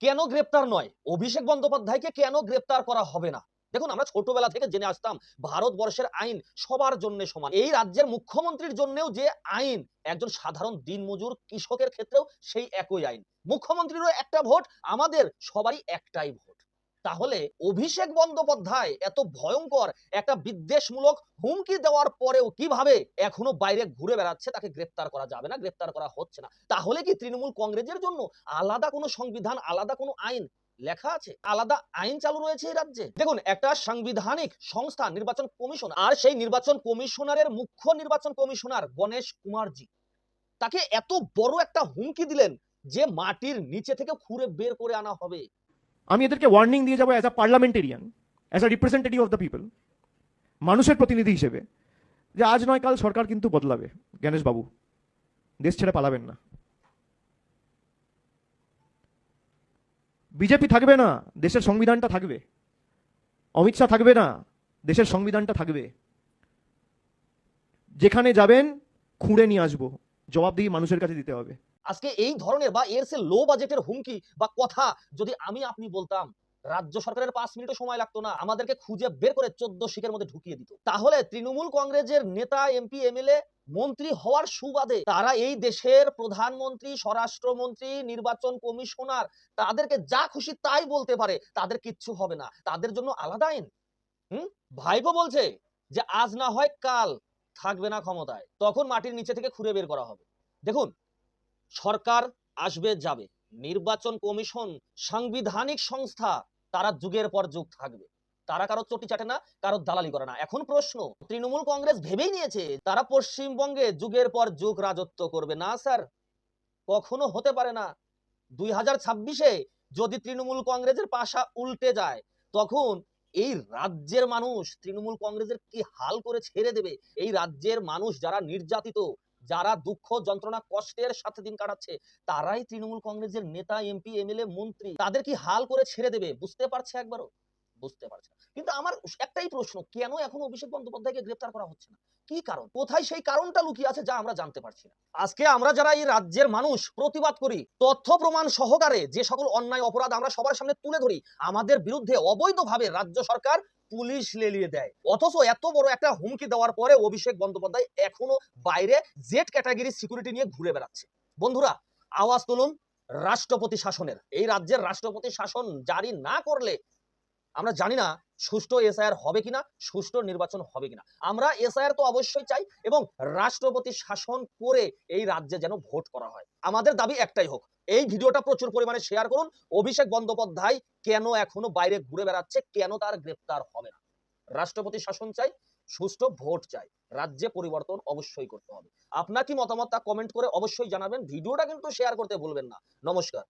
কেন গ্রেপ্তার নয়? অভিষেক বন্দ্যোপাধ্যায়কে কেন গ্রেপ্তার করা হবে না? দেখুন, আমরা ছোটবেলা থেকে জেনে আসতাম, ভারতবর্ষের আইন সবার জন্য সমান। এই রাজ্যের মুখ্যমন্ত্রীর জন্যও যে আইন, একজন সাধারণ দিনমজুর কৃষকের ক্ষেত্রেও সেই একই আইন। মুখ্যমন্ত্রীরও একটা ভোট, আমাদের সবারই একটাই ভোট। তাহলে অভিষেক বন্দ্যোপাধ্যায় এত ভয়ঙ্কর একটা বিদ্বেষমূলক হুমকি দেওয়ার পরেও কীভাবে এখনও বাইরে ঘুরে বেড়াচ্ছে তাকে গ্রেপ্তার করা যাবে না, গ্রেপ্তার করা হচ্ছে না? তাহলে কি তৃণমূল কংগ্রেসের জন্য আলাদা কোনো সংবিধান, আলাদা কোনো আইন লেখা আছে? আলাদা আইন চালু রয়েছে এই রাজ্যে? দেখুন, একটা সাংবিধানিক সংস্থা, নির্বাচন কমিশন, আর সেই নির্বাচন কমিশনারের মুখ্য নির্বাচন কমিশনার গণেশ কুমারজি, তাকে এত বড় একটা হুমকি দিলেন যে মাটির নিচে থেকে খুঁড়ে বের করে আনা হবে। আমি এদেরকে ওয়ার্নিং দিয়ে যাব as a parliamentarian as a representative of the people মানুষের প্রতিনিধি হিসেবে, যে আজ নয়, কাল সরকার কিন্তু বদলাবে। বাবু, দেশ ছেড়ে পালাবেন না। বিজেপি থাকবে না, দেশের সংবিধানটা থাকবে। অমিত শাহ থাকবে না, দেশের সংবিধানটা থাকবে। যেখানে যাবেন, খুঁড়ে নিয়ে আসব। জবাবদিহি মানুষের কাছে দিতে হবে। আজকে এই ধরনের বা এর সে লো বাজেটের হুমকি বা কথা যদি আমি আপনি বলতাম, রাজ্য সরকারের পাঁচ মিনিটও সময় লাগতো না, আমাদেরকে খুঁজে বের করে চোদ্দ শিখের মধ্যে ঢুকিয়ে দিত। তাহলে তৃণমূল কংগ্রেসের নেতা এমপি এমএলএ মন্ত্রী হওয়ার সুবাদে তারা এই দেশের প্রধানমন্ত্রী, স্বরাষ্ট্রমন্ত্রী, নির্বাচন কমিশনার, তাদেরকে যা খুশি তাই বলতে পারে, তাদের কিচ্ছু হবে না। তাদের জন্য আলাদা আইন। হুম? ভাইপো বলছে যে, আজ না হয় কাল থাকবে না ক্ষমতায়, তখন মাটির নিচে থেকে খুঁড়ে বের করা হবে। দেখুন সরকার আসবে, যাবে। নির্বাচন কমিশন, সাংবিধানিক সংস্থা, তারা যুগের পর যুগ থাকবে। তারা কারও চটি চাটে না, কারও দালালি করে না। এখন প্রশ্ন, তৃণমূল কংগ্রেস ভেবেই নিয়েছে, তারা পশ্চিমবঙ্গে যুগের পর যুগ রাজত্ব করবে। না, স্যার। কখনো হতে পারে না। দুই হাজার ছাব্বিশে যদি তৃণমূল কংগ্রেসের পাশা উল্টে যায়, তখন এই রাজ্যের মানুষ, তৃণমূল কংগ্রেসের কি হাল করে ছেড়ে দেবে? এই রাজ্যের মানুষ যারা নির্যাতিত যারা দুঃখ, যন্ত্রণা, কষ্টের সাথে দিন কাটাচ্ছে, তারাই তৃণমূল কংগ্রেসের নেতা, এমপি, এমএলএ, মন্ত্রী। তাদের কি হাল করে ছেড়ে দেবে? বুঝতে পারছে একবারও? বুঝতে পারছে কিন্তু আমার একটাই প্রশ্ন, কেন এখন অভিষেক বন্দ্যোপাধ্যায়কে গ্রেপ্তার করা হচ্ছে না? কি কারণ? কোথায় সেই কারণটা লুকিয়ে আছে যা আমরা জানতে পারছি না। আজকে আমরা যারা এই রাজ্যের মানুষ, প্রতিবাদ করি, তথ্য প্রমাণ সহকারে যে সকল অন্যায়, অপরাধ আমরা সবার সামনে তুলে ধরি, আমাদের বিরুদ্ধে অবৈধভাবে রাজ্য সরকার পুলিশ লেলিয়ে দেয়। অথচ এত বড় একটা হুমকি দেওয়ার পরে অভিষেক বন্দ্যোপাধ্যায় এখনও বাইরে জেড ক্যাটাগরি সিকিউরিটি নিয়ে ঘুরে বেড়াচ্ছে। বন্ধুরা, আওয়াজ তুলুন রাষ্ট্রপতি শাসনের। এই রাজ্যের রাষ্ট্রপতি শাসন জারি না করলে আমরা জানি না সুষ্ঠু এসআইআর হবে কিনা, সুষ্ঠু নির্বাচন হবে কিনা। আমরা এসআইআর তো অবশ্যই চাই এবং রাষ্ট্রপতি শাসন করে এই রাজ্যে যেন ভোট করা হয়। আমাদের দাবি একটাই হোক, এই ভিডিওটা প্রচুর পরিমাণে শেয়ার করুন। অভিষেক বন্দ্যোপাধ্যায় কেন এখনও বাইরে ঘুরে বেড়াচ্ছে? কেন তার গ্রেপ্তার হবে না? রাষ্ট্রপতি শাসন চাই, সুষ্ঠু ভোট চাই। রাজ্যে পরিবর্তন অবশ্যই করতে হবে। আপনার কি মতামত তা কমেন্ট করে অবশ্যই জানাবেন। ভিডিওটা কিন্তু শেয়ার করতে ভুলবেন না। নমস্কার।